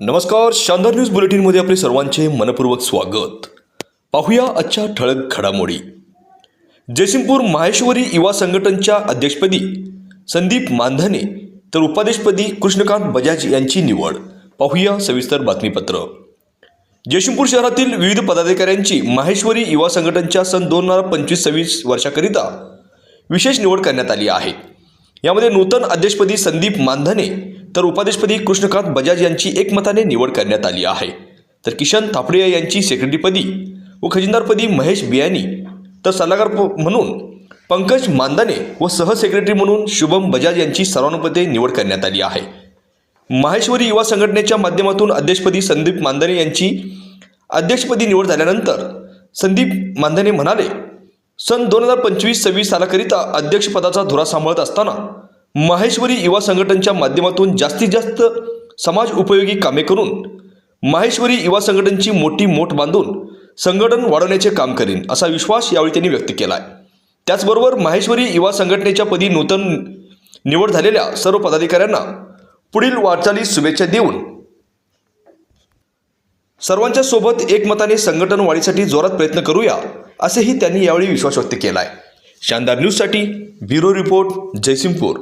नमस्कार शानदार न्यूज बुलेटिनमध्ये आपले सर्वांचे मनपूर्वक स्वागत. पाहूया आजच्या ठळक घडामोडी. जयसिंगपूर माहेश्वरी युवा संघटनच्या अध्यक्षपदी संदीप मानधने तर उपाध्यक्षपदी कृष्णकांत बजाज यांची निवड. पाहूया सविस्तर बातमीपत्र. जयसिंगपूर शहरातील विविध पदाधिकाऱ्यांची माहेश्वरी युवा संघटनच्या सन दोन हजार पंचवीस सव्वीस वर्षाकरिता विशेष निवड करण्यात आली आहे. यामध्ये नूतन अध्यक्षपदी संदीप मानधने तर उपाध्यक्षपदी कृष्णकांत बजाज यांची एकमताने निवड करण्यात आली आहे. तर किशन थापडिया यांची सेक्रेटरीपदी व खजिनदारपदी महेश बियानी. तर सल्लागार म्हणून पंकज मांदाने व सहसेक्रेटरी म्हणून शुभम बजाज यांची सर्वानुपते निवड करण्यात आली आहे. माहेश्वरी युवा संघटनेच्या माध्यमातून अध्यक्षपदी संदीप मांदाने यांची अध्यक्षपदी निवड झाल्यानंतर संदीप मांदाने म्हणाले सन दोन हजार पंचवीस सव्वीस सालाकरिता अध्यक्षपदाचा धुरा सांभाळत असताना माहेश्वरी युवा संघटनच्या माध्यमातून जास्तीत जास्त समाज उपयोगी कामे करून माहेश्वरी युवा संघटनची मोठी मोठ बांधून संघटन वाढवण्याचे काम करीन असा विश्वास यावेळी त्यांनी व्यक्त केला आहे त्याचबरोबर माहेश्वरी युवा संघटनेच्या पदी नूतन निवड झालेल्या सर्व पदाधिकाऱ्यांना पुढील वाटचालीस शुभेच्छा देऊन सर्वांच्या सोबत एकमताने संघटन वाढीसाठी जोरात प्रयत्न करूया असेही त्यांनी यावेळी विश्वास व्यक्त केला आहे शानदार न्यूजसाठी ब्युरो रिपोर्ट जयसिंगपूर.